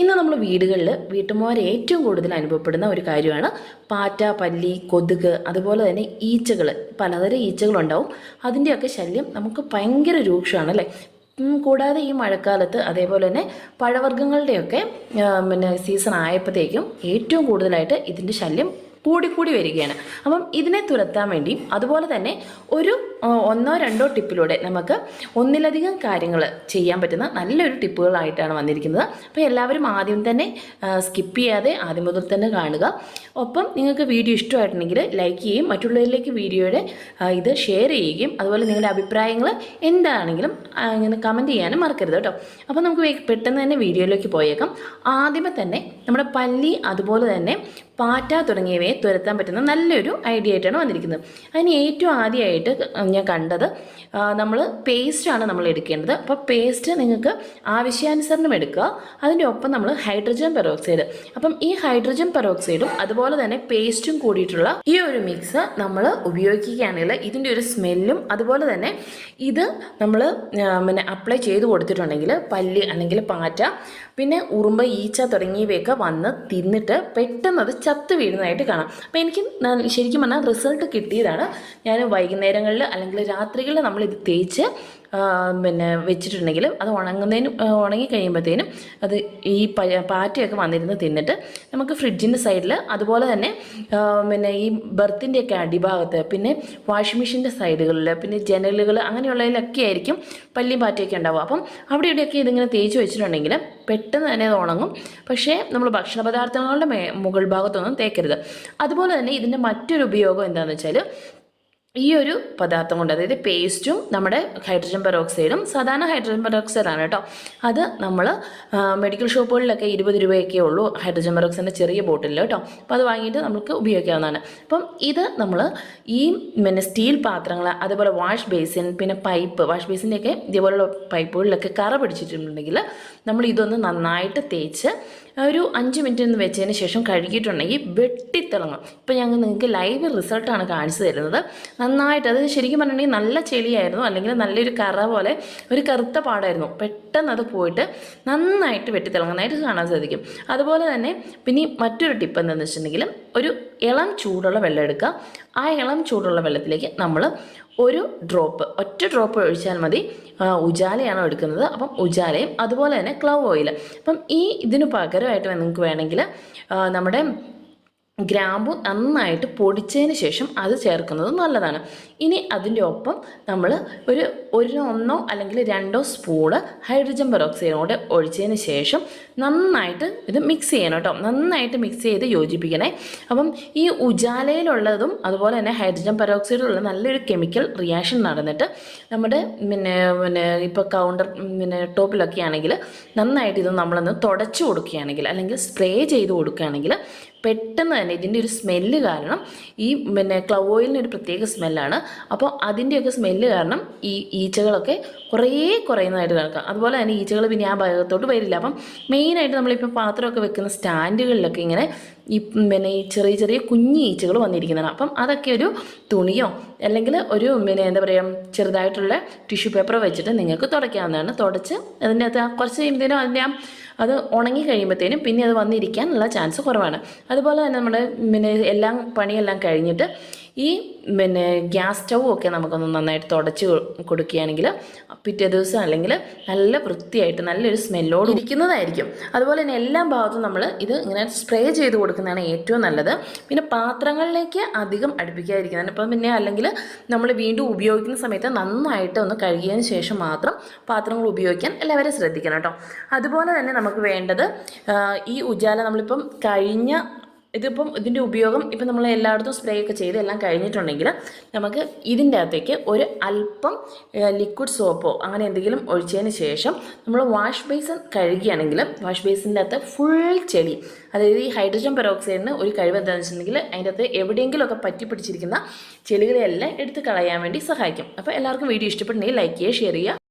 ഇന്ന് നമ്മൾ വീടുകളിൽ വീട്ടുമാർ ഏറ്റവും കൂടുതൽ അനുഭവപ്പെടുന്ന ഒരു കാര്യമാണ് പാറ്റ പല്ലി കൊതുക് അതുപോലെ തന്നെ ഈച്ചകൾ പലതരം ഈച്ചകളുണ്ടാവും. അതിന്റെയൊക്കെ ശല്യം നമുക്ക് ഭയങ്കര രൂക്ഷമാണ് അല്ലേ? കൂടാതെ ഈ മഴക്കാലത്ത് അതേപോലെ തന്നെ പഴവർഗങ്ങളുടെയൊക്കെ പിന്നെ സീസൺ ആയപ്പോഴത്തേക്കും ഏറ്റവും കൂടുതലായിട്ട് ഇതിന്റെ ശല്യം കൂടിക്കൂടി വരികയാണ്. അപ്പം ഇതിനെ തുരത്താൻ വേണ്ടിയും അതുപോലെ തന്നെ ഒരു ഒന്നോ രണ്ടോ ടിപ്പിലൂടെ നമുക്ക് ഒന്നിലധികം കാര്യങ്ങൾ ചെയ്യാൻ പറ്റുന്ന നല്ലൊരു ടിപ്പുകളായിട്ടാണ് വന്നിരിക്കുന്നത്. അപ്പോൾ എല്ലാവരും ആദ്യം തന്നെ സ്കിപ്പ് ചെയ്യാതെ ആദ്യം മുതൽ തന്നെ കാണുക. ഒപ്പം നിങ്ങൾക്ക് വീഡിയോ ഇഷ്ടമായിട്ടുണ്ടെങ്കിൽ ലൈക്ക് ചെയ്യുകയും മറ്റുള്ളവരിലേക്ക് വീഡിയോയുടെ ഇത് ഷെയർ ചെയ്യുകയും അതുപോലെ നിങ്ങളുടെ അഭിപ്രായങ്ങൾ എന്താണെങ്കിലും ഇങ്ങനെ കമന്റ് ചെയ്യാനും മറക്കരുത് കേട്ടോ. അപ്പോൾ നമുക്ക് പെട്ടെന്ന് തന്നെ വീഡിയോയിലേക്ക് പോയേക്കാം. ആദ്യമേ തന്നെ നമ്മുടെ പല്ലി അതുപോലെ തന്നെ പാറ്റ തുടങ്ങിയവയെ തുരത്താൻ പറ്റുന്ന നല്ലൊരു ഐഡിയ ആയിട്ടാണ് വന്നിരിക്കുന്നത്. അതിന് ഏറ്റവും ആദ്യമായിട്ട് ഞാൻ കണ്ടത്. നമ്മൾ പേസ്റ്റാണ് നമ്മൾ എടുക്കേണ്ടത്. അപ്പോൾ പേസ്റ്റ് നിങ്ങൾക്ക് ആവശ്യാനുസരണം എടുക്കുക. അതിന്റെ ഒപ്പം നമ്മൾ ഹൈഡ്രജൻ പെറോക്സൈഡ് അപ്പം ഈ ഹൈഡ്രജൻ പെറോക്സൈഡും അതുപോലെ തന്നെ പേസ്റ്റും കൂടിയിട്ടുള്ള ഈ ഒരു മിക്സ് നമ്മൾ ഉപയോഗിക്കുകയാണെങ്കിൽ ഇതിന്റെ ഒരു സ്മെല്ലും അതുപോലെ തന്നെ ഇത് നമ്മൾ പിന്നെ അപ്ലൈ ചെയ്ത് കൊടുത്തിട്ടുണ്ടെങ്കിൽ പല്ല് അല്ലെങ്കിൽ പാറ്റ പിന്നെ ഉറുമ്പ് ഈച്ച തുടങ്ങിയവയൊക്കെ വന്ന് തിന്നിട്ട് പെട്ടെന്ന് അത് ചത്ത് വീഴുന്നതായിട്ട് കാണാം. അപ്പോൾ എനിക്ക് ശരിക്കും പറഞ്ഞാൽ റിസൾട്ട് കിട്ടിയതാണ്. ഞാൻ വൈകുന്നേരങ്ങളിൽ അല്ലെങ്കിൽ രാത്രികളിൽ ഇത് തേച്ച് പിന്നെ വെച്ചിട്ടുണ്ടെങ്കിൽ അത് ഉണങ്ങുന്നതിന് ഉണങ്ങി കഴിയുമ്പോഴത്തേനും അത് ഈ പാറ്റയൊക്കെ വന്നിരുന്ന് തിന്നിട്ട് നമുക്ക് ഫ്രിഡ്ജിന്റെ സൈഡിൽ അതുപോലെ തന്നെ പിന്നെ ഈ ബർത്തിന്റെയൊക്കെ അടിഭാഗത്ത് പിന്നെ വാഷിംഗ് മെഷീന്റെ സൈഡുകളിൽ പിന്നെ ജനലുകൾ അങ്ങനെയുള്ളതിലൊക്കെ ആയിരിക്കും പല്ലിയും പാറ്റയൊക്കെ ഉണ്ടാവുക. അപ്പം അവിടെ ഇവിടെയൊക്കെ ഇതിങ്ങനെ തേച്ച് വെച്ചിട്ടുണ്ടെങ്കിൽ പെട്ടെന്ന് തന്നെ അത് ഉണങ്ങും. പക്ഷേ നമ്മൾ ഭക്ഷണ പദാർത്ഥങ്ങളുടെ മുകൾ ഭാഗത്തൊന്നും തേക്കരുത്. അതുപോലെ തന്നെ ഇതിന്റെ മറ്റൊരു ഉപയോഗം എന്താണെന്ന് വെച്ചാൽ ഈ ഒരു പദാർത്ഥം കൊണ്ട് അതായത് പേസ്റ്റും നമ്മുടെ ഹൈഡ്രജൻ പെറോക്സൈഡും സാധാരണ ഹൈഡ്രജൻ പെറോക്സൈഡാണ് കേട്ടോ. അത് നമ്മൾ മെഡിക്കൽ ഷോപ്പുകളിലൊക്കെ ഇരുപത് രൂപയൊക്കെ ഉള്ളൂ ഹൈഡ്രജൻ പെറോക്സൈഡിന്റെ ചെറിയ ബോട്ടിലിൽ കേട്ടോ. അപ്പോൾ അത് വാങ്ങിയിട്ട് നമുക്ക് ഉപയോഗിക്കാവുന്നതാണ്. അപ്പം ഇത് നമ്മൾ ഈ പിന്നെ സ്റ്റീൽ പാത്രങ്ങൾ അതുപോലെ വാഷ് ബേസിൻ പിന്നെ പൈപ്പ് വാഷ് ബേസിന്റെയൊക്കെ ഇതേപോലുള്ള പൈപ്പുകളിലൊക്കെ കറ പിടിച്ചിട്ടുണ്ടെങ്കിൽ നമ്മൾ ഇതൊന്ന് നന്നായിട്ട് തേച്ച് ഒരു അഞ്ച് മിനിറ്റ് ഒന്ന് വെച്ചതിന് ശേഷം കഴുകിയിട്ടുണ്ടെങ്കിൽ വെട്ടിത്തിളങ്ങും. ഇപ്പം ഞങ്ങൾ നിങ്ങൾക്ക് ലൈവ് റിസൾട്ടാണ് കാണിച്ചു തരുന്നത്. നന്നായിട്ട് അത് ശരിക്കും പറഞ്ഞിട്ടുണ്ടെങ്കിൽ നല്ല ചെളിയായിരുന്നു അല്ലെങ്കിൽ നല്ലൊരു കറ പോലെ ഒരു കറുത്ത പാടായിരുന്നു. പെട്ടെന്ന് അത് പോയിട്ട് നന്നായിട്ട് വെട്ടിത്തിളങ്ങുന്നതായിട്ട് കാണാൻ സാധിക്കും. അതുപോലെ തന്നെ പിന്നെ മറ്റൊരു ടിപ്പ് എന്താണെന്ന് വെച്ചിട്ടുണ്ടെങ്കിൽ ഒരു ഇളം ചൂടുള്ള വെള്ളം എടുക്കുക. ആ ഇളം ചൂടുള്ള വെള്ളത്തിലേക്ക് നമ്മൾ ഒരു ഡ്രോപ്പ് ഒറ്റ ഡ്രോപ്പ് ഒഴിച്ചാൽ മതി. ഉജാലയാണ് എടുക്കുന്നത്? അപ്പം ഉജാലയും അതുപോലെ തന്നെ ക്ലവ് ഓയിൽ അപ്പം ഈ ഇതിന് പകരമായിട്ട് നിങ്ങൾക്ക് വേണമെങ്കിൽ നമ്മുടെ ഗ്രാമ്പു നന്നായിട്ട് പൊടിച്ചതിന് ശേഷം അത് ചേർക്കുന്നത് നല്ലതാണ്. ഇനി അതിന്റെ ഒപ്പം നമ്മൾ ഒരു ഒരു ഒന്നോ അല്ലെങ്കിൽ രണ്ടോ സ്പൂണ് ഹൈഡ്രജൻ പെറോക്സൈഡും ഒഴിച്ചതിന് ശേഷം നന്നായിട്ട് ഇത് മിക്സ് ചെയ്യണം കേട്ടോ. നന്നായിട്ട് മിക്സ് ചെയ്ത് യോജിപ്പിക്കണേ. അപ്പം ഈ ഉജാലയിലുള്ളതും അതുപോലെ തന്നെ ഹൈഡ്രജൻ പെറോക്സൈഡിലുള്ള നല്ലൊരു കെമിക്കൽ റിയാക്ഷൻ നടന്നിട്ട് നമ്മുടെ പിന്നെ പിന്നെ ഇപ്പോൾ കൗണ്ടർ പിന്നെ ടോപ്പിലൊക്കെ ആണെങ്കിൽ നന്നായിട്ട് ഇത് നമ്മളൊന്ന് തുടച്ചു കൊടുക്കുകയാണെങ്കിൽ അല്ലെങ്കിൽ സ്പ്രേ ചെയ്ത് കൊടുക്കുകയാണെങ്കിൽ പെട്ടെന്ന് തന്നെ ഇതിന്റെ ഒരു സ്മെല്ല് കാരണം ഈ പിന്നെ ക്ലവ് ഓയിലിന് ഒരു പ്രത്യേക സ്മെല്ലാണ് അപ്പോൾ അതിന്റെയൊക്കെ സ്മെല്ല് കാരണം ഈ ഈച്ചകളൊക്കെ കുറേ കുറയുന്നതായിട്ട് കിടക്കാം അതുപോലെ തന്നെ ഈച്ചകൾ പിന്നെ ആ ഭാഗത്തോട്ട് വരില്ല. അപ്പം മെയിനായിട്ട് നമ്മളിപ്പോൾ പാത്രമൊക്കെ വെക്കുന്ന സ്റ്റാൻഡുകളിലൊക്കെ ഇങ്ങനെ ഈ പിന്നെ ഈ ചെറിയ ചെറിയ കുഞ്ഞു ഈച്ചകൾ വന്നിരിക്കുന്നതാണ്. അപ്പം അതൊക്കെ ഒരു തുണിയോ അല്ലെങ്കിൽ ഒരു പിന്നെ എന്താ പറയുക ചെറുതായിട്ടുള്ള ടിഷ്യൂ പേപ്പർ വെച്ചിട്ട് നിങ്ങൾക്ക് തുടയ്ക്കാവുന്നതാണ്. തുടച്ച് അതിന്റെ അകത്ത് കുറച്ച് കഴിയുമ്പോഴത്തേനും അതിന്റെ അത് ഉണങ്ങി കഴിയുമ്പോഴത്തേനും പിന്നെ അത് വന്നിരിക്കാനുള്ള ചാൻസ് കുറവാണ്. അതുപോലെ തന്നെ നമ്മുടെ പിന്നെ എല്ലാം പണിയെല്ലാം കഴിഞ്ഞിട്ട് ഈ പിന്നെ ഗ്യാസ് സ്റ്റൗ ഒക്കെ നമുക്കൊന്ന് നന്നായിട്ട് തുടച്ച് കൊടുക്കുകയാണെങ്കിൽ പിറ്റേ ദിവസം അല്ലെങ്കിൽ നല്ല വൃത്തിയായിട്ട് നല്ലൊരു സ്മെല്ലോട് ഇരിക്കുന്നതായിരിക്കും. അതുപോലെ തന്നെ എല്ലാ ഭാഗത്തും നമ്മൾ ഇത് ഇങ്ങനെ സ്പ്രേ ചെയ്ത് കൊടുക്കുന്നതാണ് ഏറ്റവും നല്ലത്. പിന്നെ പാത്രങ്ങളിലേക്ക് അധികം അടുപ്പിക്കാതിരിക്കുന്നതാണ് ഇപ്പം പിന്നെ അല്ലെങ്കിൽ നമ്മൾ വീണ്ടും ഉപയോഗിക്കുന്ന സമയത്ത് നന്നായിട്ട് ഒന്ന് കഴുകിയതിന് ശേഷം മാത്രം പാത്രങ്ങൾ ഉപയോഗിക്കാൻ എല്ലാവരും ശ്രദ്ധിക്കണം കേട്ടോ. അതുപോലെ തന്നെ നമുക്ക് വേണ്ടത് ഈ ഉജാല നമ്മളിപ്പം കഴിഞ്ഞ ഇതിപ്പം ഇതിന്റെ ഉപയോഗം ഇപ്പം നമ്മൾ എല്ലായിടത്തും സ്പ്രേ ഒക്കെ ചെയ്ത് എല്ലാം കഴിഞ്ഞിട്ടുണ്ടെങ്കിൽ നമുക്ക് ഇതിന്റെ അകത്തേക്ക് ഒരു അല്പം ലിക്വിഡ് സോപ്പോ അങ്ങനെ എന്തെങ്കിലും ഒഴിച്ചതിന് ശേഷം നമ്മൾ വാഷ് ബേസിൻ കഴുകുകയാണെങ്കിൽ വാഷ് ബേസിന്റെ അകത്ത് ഫുൾ ചെളി അതായത് ഈ ഹൈഡ്രജൻ പെറോക്സൈഡിന് ഒരു കഴിവ് എന്താണെന്ന് വെച്ചിട്ടുണ്ടെങ്കിൽ അതിന്റെ അകത്ത് എവിടെയെങ്കിലുമൊക്കെ പറ്റി പിടിച്ചിരിക്കുന്ന ചെളികളെല്ലാം എടുത്ത് കളയാൻ വേണ്ടി സഹായിക്കും. അപ്പോൾ എല്ലാവർക്കും വീഡിയോ ഇഷ്ടപ്പെട്ടുണ്ടെങ്കിൽ ലൈക്ക് ചെയ്യുക ഷെയർ ചെയ്യുക.